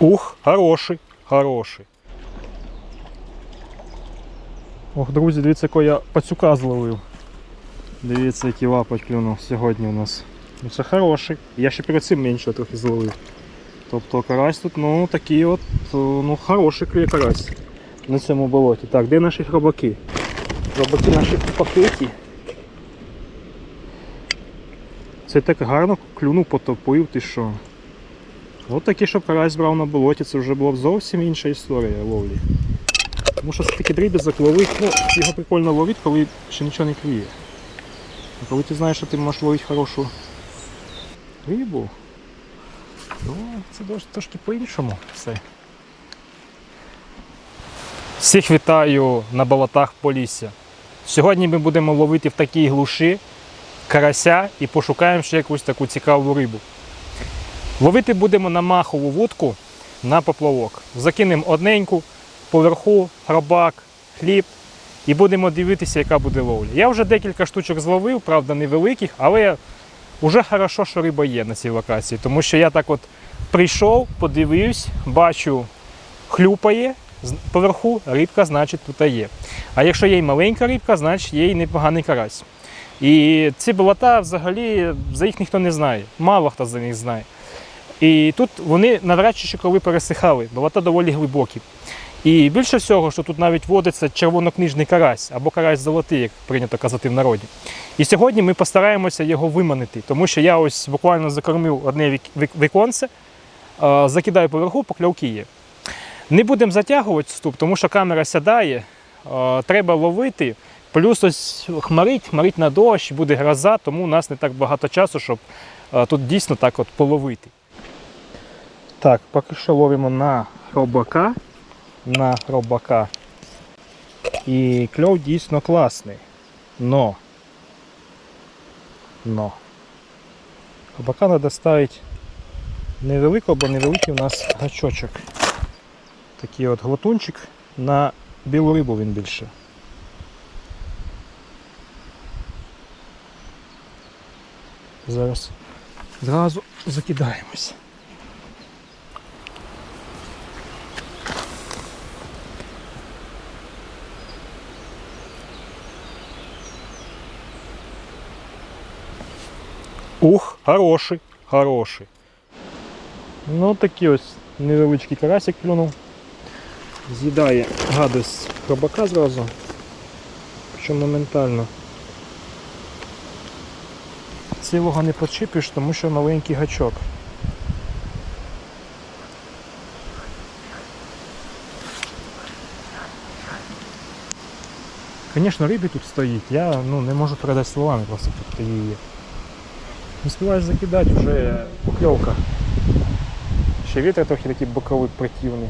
Ух, хороший, хороший. Ох, друзі, дивіться, якого я пацюка зловив. Дивіться, який лапоть клюнув сьогодні у нас. Ну це хороший. Я ще перед цим менше трохи зловив. Тобто карась тут, ну такий от, ну хороший клює карась на цьому болоті. Так, де наші хробаки? Хробаки наші пакеті. Це так гарно клюнув, потопив, ти що. От такі, щоб карась брав на болоті, це вже була зовсім інша історія ловлі. Тому що все-таки дріб'язок ловить, ну, його прикольно ловити, коли ще нічого не клює. А коли ти знаєш, що ти можеш ловити хорошу рибу, ну, це трошки по-іншому все. Всіх вітаю на болотах Полісся. Сьогодні ми будемо ловити в такій глуші карася і пошукаємо ще якусь таку цікаву рибу. Ловити будемо на махову вудку на поплавок. Закинемо одненьку, поверху, гробак, хліб і будемо дивитися, яка буде ловля. Я вже декілька штучок зловив, правда, невеликих, але вже хорошо, що риба є на цій локації. Тому що я так от прийшов, подивився, бачу, хлюпає, поверху рибка, значить, тут є. А якщо є й маленька рибка, значить є й непоганий карась. І ці болота взагалі за їх ніхто не знає. Мало хто за них знає. І тут вони навряд чи коли пересихали, бо болота доволі глибокі. І більше всього, що тут навіть водиться червонокнижний карась або карась золотий, як прийнято казати в народі. І сьогодні ми постараємося його виманити, тому що я ось буквально закормив одне вік- вік- віконце, закидаю поверху, покльовки є. Не будемо затягувати вступ, тому що камера сядає, треба ловити. Плюс ось хмарить, хмарить на дощ, буде гроза, тому у нас не так багато часу, щоб тут дійсно так от половити. Так, поки що ловимо на хробака. На хробака. І кльов дійсно класний. Но. Но. Хробака треба ставити невеликого, бо невеликий у нас гачочок. Такий от глотунчик на білу рибу він більше. Зараз зразу закидаємось. Ух, хороший, хороший. Ну такий ось невеличкий карасик клюнув. З'їдає гадость хробака зразу. Причому моментально. Цілого не почіпиш, тому що маленький гачок. Звісно, риби тут стоїть, я ну, не можу передати словами просто тут її. Не співаєш закидати, вже покльовка. Ще вітер трохи такий боковий противний.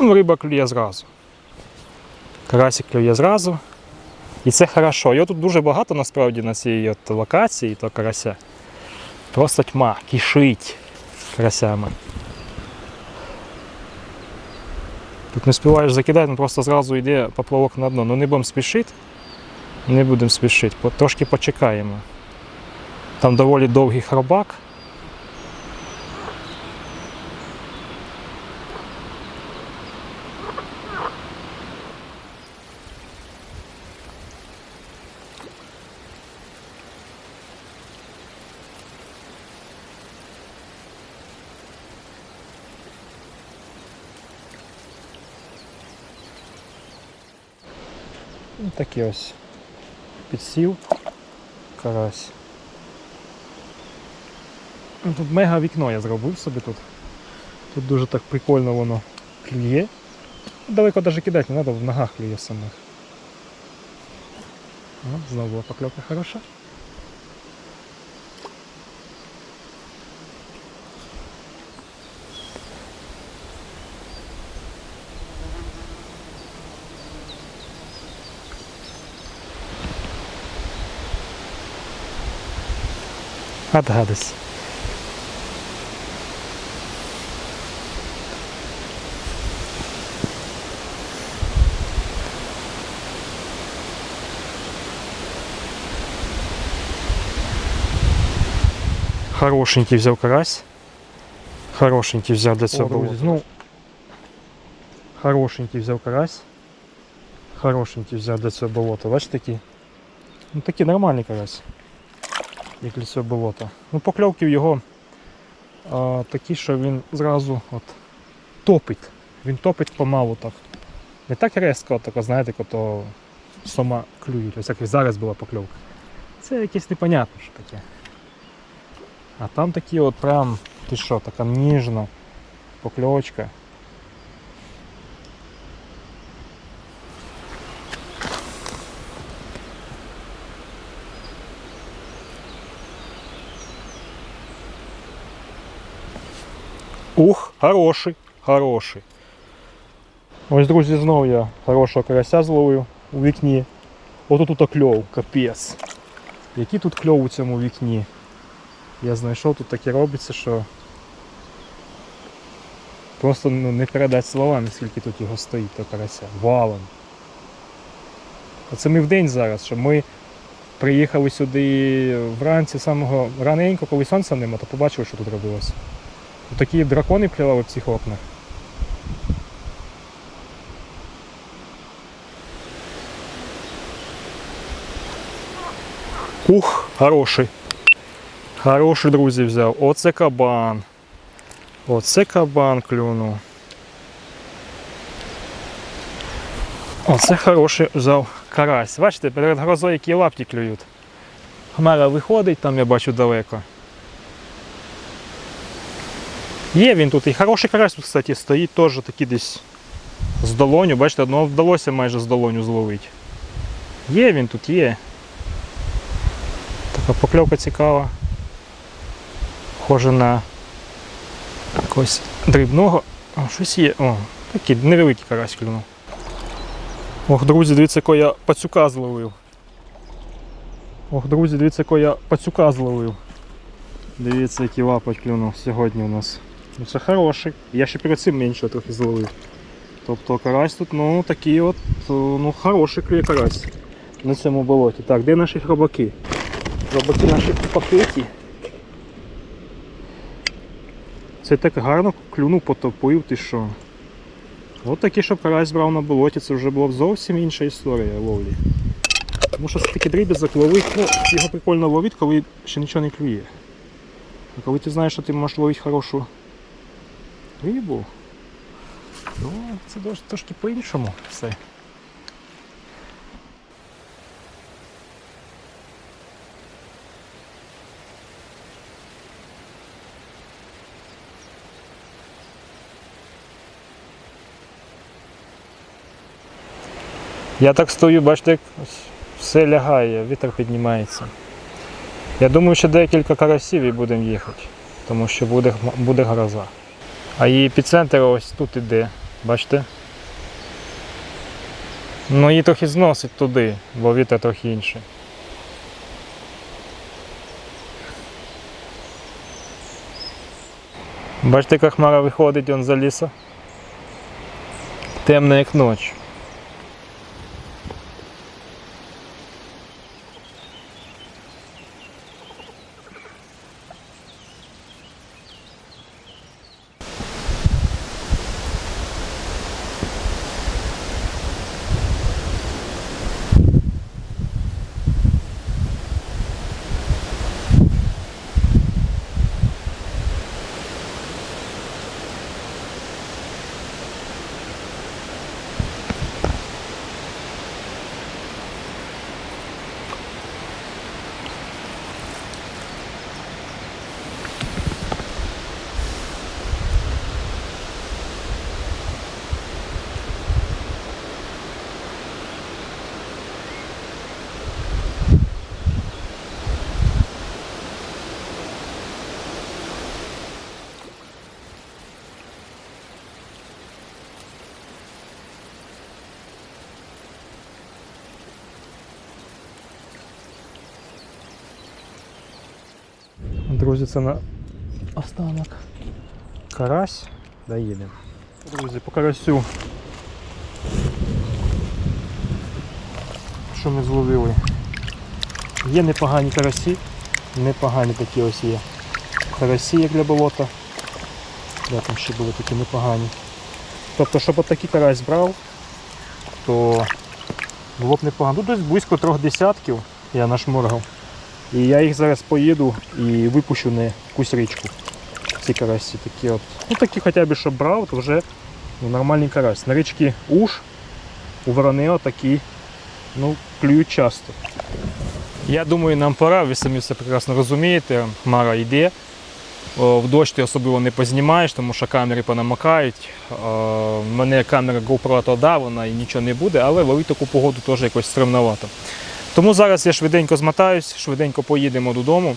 Ну, риба клює зразу. Карасик клює зразу. І це хорошо. Його тут дуже багато насправді на цій от локації, то карася. Просто тьма, кишить карасями. Тут не співаєш закидати, він просто зразу йде поплавок на дно. Ну не будемо спішити. Не будемо спішити, трошки почекаємо. Там доволі довгий хробак. Такий ось підсів карась. Ну, Тут мега вікно я зробив собі тут. Тут дуже так прикольно воно клює. Далеко навіть кидати не треба, в ногах клює самих. Знову була покльовка хороша. от гадости. Хорошенький взял карась. Хорошенький взял для цього. О, ну, Хорошенький взял карась. Хорошенький взял для цього болота. Бачите такі? Ну такие нормальные карась. Як для цього болота. Ну, покльовки в його а, такі, що він зразу от, топить. Він топить помалу так. Не так різко, так, знаєте, кото сома клюють. Ось як і зараз була покльовка. Це якесь непонятне, що таке. А там такі от прям, ти що, така ніжна покльовочка. Ух, хороший, хороший. Ось, друзі, знову я хорошого карася зловив у вікні. Ото тут кльов, капець. Який тут кльов у цьому вікні? Я знайшов тут таке робиться, що просто ну, не передати словами, скільки тут його стоїть, то карася. Валом. Оце ми в день зараз, що ми приїхали сюди вранці самого раненько, коли сонця нема, то побачили, що тут робилося. Такі дракони плявали в цих окнах. Ух, хороший. Хороший, друзі, взяв. Оце кабан. Оце кабан клюнув. Оце хороший взяв карась. Бачите, перед грозою які лапті клюють. Хмара виходить, там я бачу далеко. Є він тут і хороший карась, тут, кстати, стоїть теж такий десь з долоню. Бачите, одного вдалося майже з долоню зловити. Є він тут, є. Така покльовка цікава. Схоже на якогось дрібного. О, щось є. О, такий невеликий карась клюнув. Ох, друзі, дивіться, якого я пацюка зловив. Ох, друзі, дивіться, якого я пацюка зловив. Дивіться, який лапоть клюнув сьогодні у нас. Ну це хороший. Я ще перед цим меншого трохи зловив. Тобто карась тут, ну такий от, ну хороший клює карась на цьому болоті. Так, де наші хробаки? Хробаки наші пакеті. Це так гарно клюнув, потопив, ти що. От такий, щоб карась брав на болоті, це вже була б зовсім інша історія ловлі. Тому що все-таки дріб'язок ловить, ну, його прикольно ловити, коли ще нічого не клює. А коли ти знаєш, що ти можеш ловити хорошу рибу, ну це трошки по-іншому все. Я так стою, бачите, як все лягає, вітер піднімається. Я думаю, ще декілька карасів і будемо їхати, тому що буде, буде гроза. А її епіцентр ось тут іде, бачите? Ну її трохи зносить туди, бо вітер трохи інший. Бачите, як хмара виходить он за ліса. Темна як ніч. Друзі, на останок. Карась. Доїдемо. Друзі, по карасю. Що ми зловили? Є непогані карасі, непогані такі ось є. карасі, як для болота. Да, там ще були такі непогані. Тобто, щоб отакий карась брав, то було б непогано. Тут десь близько трьох десятків я нашморгав. І я їх зараз поїду і випущу на якусь річку. Ці карасі такі от. Ну такі хоча б щоб брав, то вже ну, нормальний карась. На річці Уж у ворони отакі ну, клюють часто. Я думаю, нам пора, ви самі все прекрасно розумієте. Хмара йде. В дощ ти особливо не познімаєш, тому що камери понамокають. О, в мене камера GoPro то вона і нічого не буде, але ловити таку погоду теж якось стремновато. Тому зараз я швиденько змотаюсь, швиденько поїдемо додому.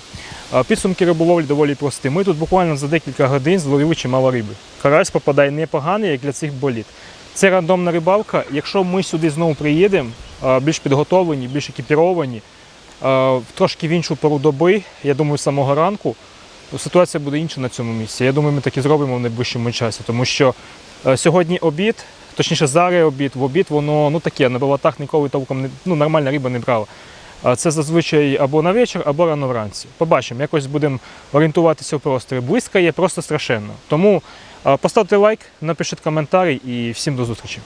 Підсумки риболовлі доволі прості. Ми тут буквально за декілька годин зловили чимало риби. Карась попадає непоганий, як для цих боліт. Це рандомна рибалка. Якщо ми сюди знову приїдемо, більш підготовлені, більш екіпіровані, трошки в іншу пору доби, я думаю, з самого ранку, ситуація буде інша на цьому місці. Я думаю, ми так і зробимо в найближчому часі, тому що сьогодні обід, точніше зараз обід, в обід воно ну таке, на болотах ніколи толком не, ну, нормальна риба не брала. Це зазвичай або на вечір, або рано вранці. Побачимо, якось будемо орієнтуватися в просторі. Близько є просто страшенно. Тому поставте лайк, напишіть коментарі і всім до зустрічі.